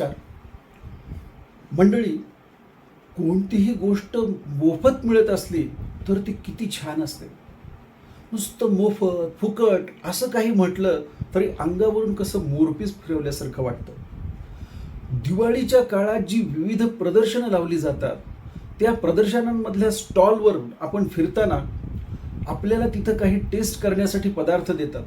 नमस्कार. मंडळी कोणतीही गोष्ट मोफत मिळत असली तर ती किती छान असते. नुसतं मोफत फुकट असं काही म्हटलं तरी अंगावरून कसं मोरपीस फिरवल्यासारखं वाटतं. दिवाळीच्या काळात जी विविध प्रदर्शनं लावली जातात त्या प्रदर्शनांमधल्या स्टॉलवर आपण फिरताना आपल्याला तिथं काही टेस्ट करण्यासाठी पदार्थ देतात.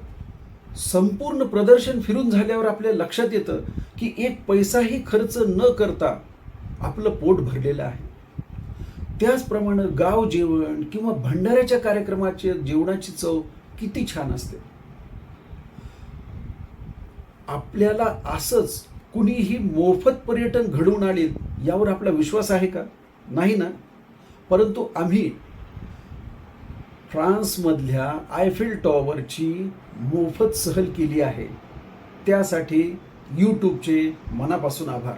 संपूर्ण प्रदर्शन फिरून झाल्यावर आपल्या लक्षात येतं की एक पैसाही खर्च न करता आपलं पोट भरलेलं आहे. त्याचप्रमाणे गाव जेवण किंवा भंडाऱ्याच्या कार्यक्रमाचे जेवणाची चव किती छान असते. आपल्याला असंच कुणीही मोफत पर्यटन घडवून आले यावर आपला विश्वास आहे का? नाही ना. परंतु आम्ही फ्रान्समधल्या आयफिल टॉवरची मोफत सहल केली आहे. त्यासाठी यूट्यूबचे मनापासून आभार.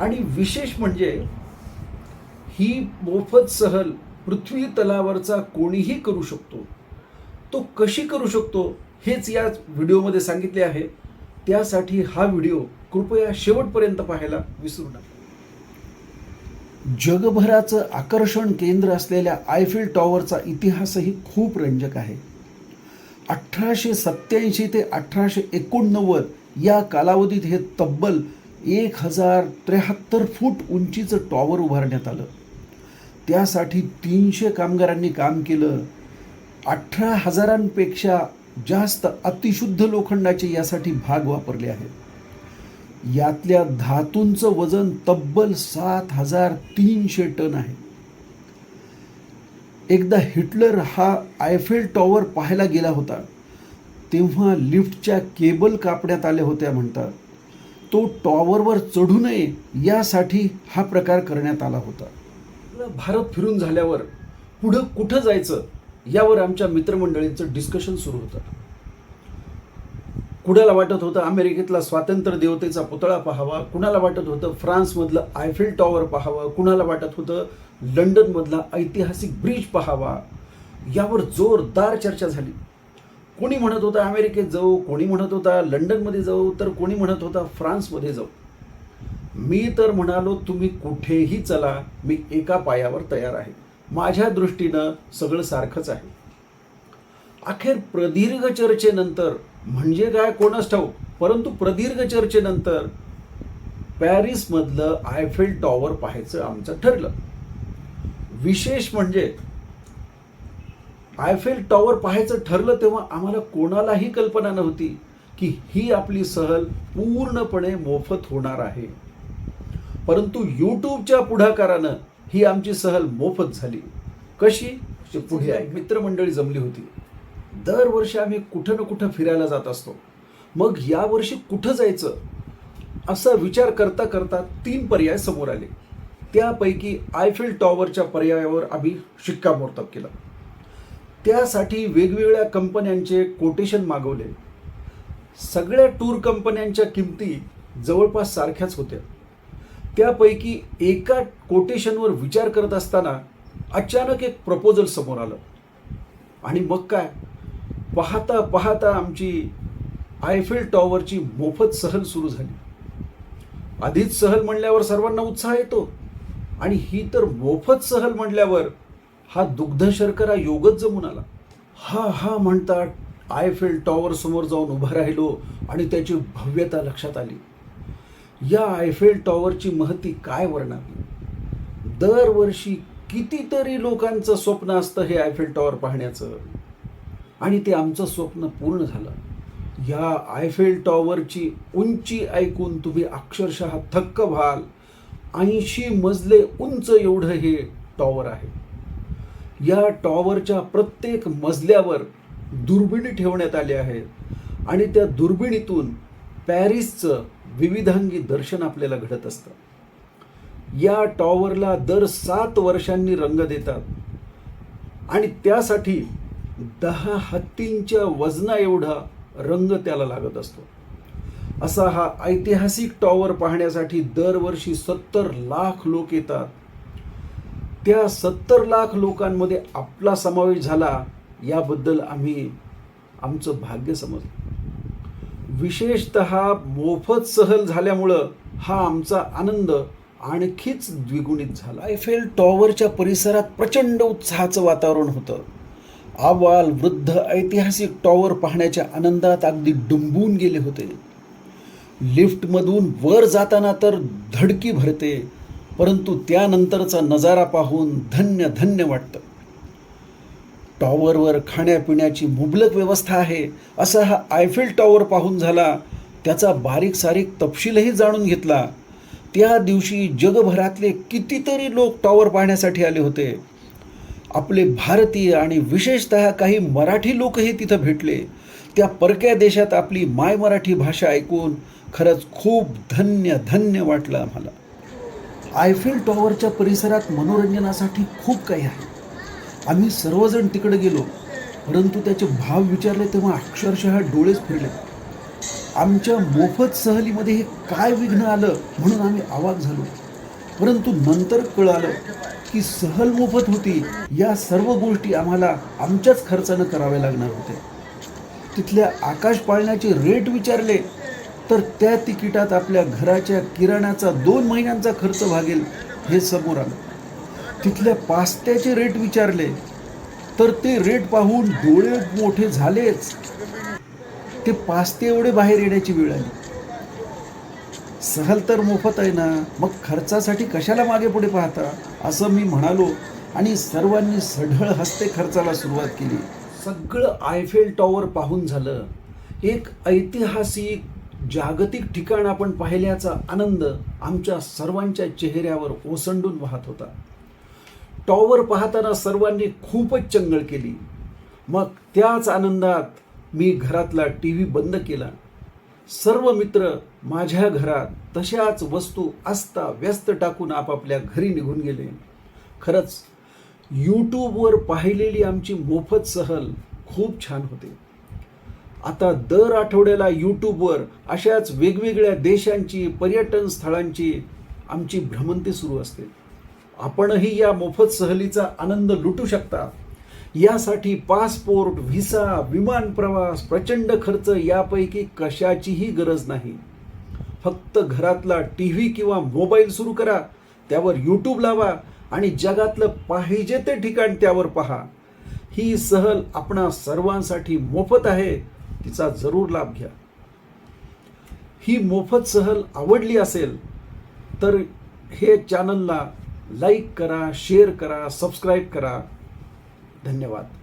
आणि विशेष म्हणजे ही मोफत सहल पृथ्वी तलावरचा कोणीही करू शकतो तो कशी करू शकतो हेच या व्हिडिओमध्ये सांगितले आहे. त्यासाठी हा व्हिडिओ कृपया शेवटपर्यंत पाहायला विसरू नका. जगभराचं आकर्षण केंद्र असलेल्या आयफिल टॉवरचा इतिहासही खूप रंजक आहे. अठराशे सत्याऐंशी ते अठराशे एकोणनव्वद या कालावधीत हे तब्बल एक हजार त्र्याहत्तर फूट उंचीचं टॉवर उभारण्यात आलं. त्यासाठी तीनशे कामगारांनी काम केलं. अठरा हजारांपेक्षा जास्त अतिशुद्ध लोखंडाचे यासाठी भाग वापरले आहेत. यातल्या धातूंचं वजन तब्बल सात हजार तीनशे टन आहे. एकदा हिटलर हा आयफेल टॉवर पाहायला गेला होता तेव्हा लिफ्टच्या केबल कापण्यात आल्या होत्या म्हणतात. तो टॉवरवर चढू नये यासाठी हा प्रकार करण्यात आला होता. भारत फिरून झाल्यावर पुढं कुठं जायचं यावर आमच्या मित्रमंडळींचं डिस्कशन सुरू होतं. कुणाला वाटत होतं अमेरिकेतला स्वातंत्र्य देवतेचा पुतळा पाहावा? कुणाला वाटत होतं फ्रान्समधलं आयफेल टॉवर पाहावं? कुणाला वाटत होतं लंडनमधला ऐतिहासिक ब्रिज पाहावा? यावर जोरदार चर्चा झाली. कोणी म्हणत होता अमेरिकेत जाऊ कोणी म्हणत होता लंडनमध्ये जाऊ तर कोणी म्हणत होता फ्रान्समध्ये जाऊ. मी तर म्हणालो तुम्ही कुठेही चला मी एका पायावर तयार आहे. माझ्या दृष्टीनं सगळं सारखंच आहे. अखेर प्रदीर्घ चर्चेनंतर म्हणजे काय? कोणच ठाऊक. परंतु प्रदीर्घ चर्चेनंतर पॅरिसमधलं आयफेल टॉवर पाहायचं आमचं ठरलं. विशेष म्हणजे आयफेल टॉवर पाहायचं ठरलं तेव्हा आम्हाला कोणालाही कल्पना नव्हती की ही आपली सहल पूर्णपणे मोफत होणार आहे. परंतु यूट्यूबच्या पुढाकारानं ही आमची सहल मोफत झाली. कशी? पुढे आहे. मित्रमंडळी जमली होती. दरवर्षी आम्ही कुठं ना कुठं फिरायला जात असतो. मग यावर्षी कुठं जायचं? असा विचार करता करता तीन पर्याय समोर आले. त्यापैकी आयफिल टॉवरच्या पर्यायावर आम्ही शिक्कामोर्तब केलं. त्यासाठी वेगवेगळ्या कंपन्यांचे कोटेशन मागवले. सगळ्या टूर कंपन्यांच्या किमती जवळपास सारख्याच होत्या. त्यापैकी एका कोटेशनवर विचार करत असताना अचानक एक प्रपोजल समोर आलं. आणि मग काय? पाहता पाहता आमची आयफेल टॉवरची मोफत सहल सुरू झाली. आधीच सहल म्हणल्यावर सर्वांना उत्साह येतो. आणि ही तर मोफत सहल म्हणल्यावर हा दुग्ध शर्करा योगच जमून आला. हा हा म्हणतात आयफेल टॉवर समोर जाऊन उभं राहिलो आणि त्याची भव्यता लक्षात आली. या आयफेल टॉवरची महती काय वर्णावी दरवर्षी कितीतरी लोकांचं स्वप्न असतं हे आयफेल टॉवर पाहण्याचं. आणि ते आमचं स्वप्न पूर्ण झालं. या आयफेल टॉवरची उंची ऐकून तुम्ही अक्षरशः थक्क व्हाल. ऐंशी मजले उंच एवढं हे टॉवर आहे. या टॉवरच्या प्रत्येक मजल्यावर दुर्बिणी ठेवण्यात आल्या आहेत. आणि त्या दुर्बिणीतून पॅरिसचं विविधांगी दर्शन आपल्याला घडत असतं. या टॉवरला दर सात वर्षांनी रंग देतात. आणि त्यासाठी दहा हत्तींच्या वजना एवढा रंग त्याला लागत असतो. असा हा ऐतिहासिक टॉवर पाहण्यासाठी दरवर्षी सत्तर लाख लोक येतात. त्या सत्तर लाख लोकांमध्ये आपला समावेश झाला याबद्दल आम्ही आमचं भाग्य समजलं. विशेषत मोफत सहल झाल्यामुळं हा आमचा आनंद आणखीच द्विगुणित झाला. आयफेल टॉवरच्या परिसरात प्रचंड उत्साहाचं वातावरण होतं. आवाल वृद्ध ऐतिहासिक टॉवर पाहण्याच्या आनंदात अगदी डुंबून गेले होते. लिफ्टमधून वर जाताना तर धडकी भरते परंतु त्यानंतरचा नजारा पाहून धन्य धन्य वाटतं. टॉवरवर खाण्यापिण्याची मुबलक व्यवस्था आहे असा हा आयफेल टॉवर पाहून झाला त्याचा बारीक सारीक तपशीलही जाणून घेतला. त्या दिवशी जगभरातले कितीतरी लोक टॉवर पाहण्यासाठी आले होते. आपले भारतीय आणि विशेषतः काही मराठी लोकही तिथं भेटले. त्या परक्या देशात आपली माय मराठी भाषा ऐकून खरंच खूप धन्य धन्य वाटलं आम्हाला. आयफेल टॉवरच्या परिसरात मनोरंजनासाठी खूप काही आहे. आम्ही सर्वजण तिकडे गेलो परंतु त्याचे भाव विचारले तेव्हा अक्षरशः डोळेच फिरले. आमच्या मोफत सहलीमध्ये हे काय विघ्न आलं म्हणून आम्ही आवाज झालो. परंतु नंतर कळालं की सहल मोफत होती. या सर्व गोष्टी आम्हाला आमच्याच खर्चानं कराव्या लागणार होत्या तिथल्या आकाश पाळण्याचे रेट विचारले तर त्या तिकिटात आपल्या घराच्या किराण्याचा दोन महिन्यांचा खर्च भागेल हे समोर आलं. तिथल्या पास्त्याचे रेट विचारले तर ते रेट पाहून डोळे मोठे झालेच. ते पास्ते एवढे बाहेर येण्याची वेळ आली. सहल तर मोफत आहे ना. मग खर्चासाठी कशाला मागे पुढे पाहता? असं मी म्हणालो आणि सर्वांनी सढळ हस्ते खर्चाला सुरुवात केली. सगळं आयफेल टॉवर पाहून झालं. एक ऐतिहासिक जागतिक ठिकाण आपण पाहिल्याचा आनंद आमच्या सर्वांच्या चेहऱ्यावर ओसंडून वाहत होता. टॉवर पाहताना सर्वांनी खूपच चंगळ केली. मग त्याच आनंदात मी घरातला टी व्ही बंद केला. सर्व मित्र माझ्या घरात तशाच वस्तू असता व्यस्त टाकून आपापल्या घरी निघून गेले. खरंच यूट्यूबवर पाहिलेली आमची मोफत सहल खूप छान होते. आता दर आठवड्याला यूट्यूबवर अशाच वेगवेगळ्या देशांची पर्यटन स्थळांची आमची भ्रमंती सुरू असते. आपणही या मोफत सहलीचा आनंद लुटू शकता. यासाठी पासपोर्ट व्हिसा विमान प्रवास प्रचंड खर्च यापैकी कशाचीही गरज नाही. फक्त घरातला टी व्ही किंवा मोबाईल सुरू करा त्यावर यूट्यूब लावा आणि जगातलं पाहिजे ते ठिकाण त्यावर पहा. ही सहल आपणा सर्वांसाठी मोफत आहे तिचा जरूर लाभ घ्या. ही मोफत सहल आवडली असेल तर हे चॅनलला लाईक करा शेअर करा सबस्क्राईब करा. धन्यवाद.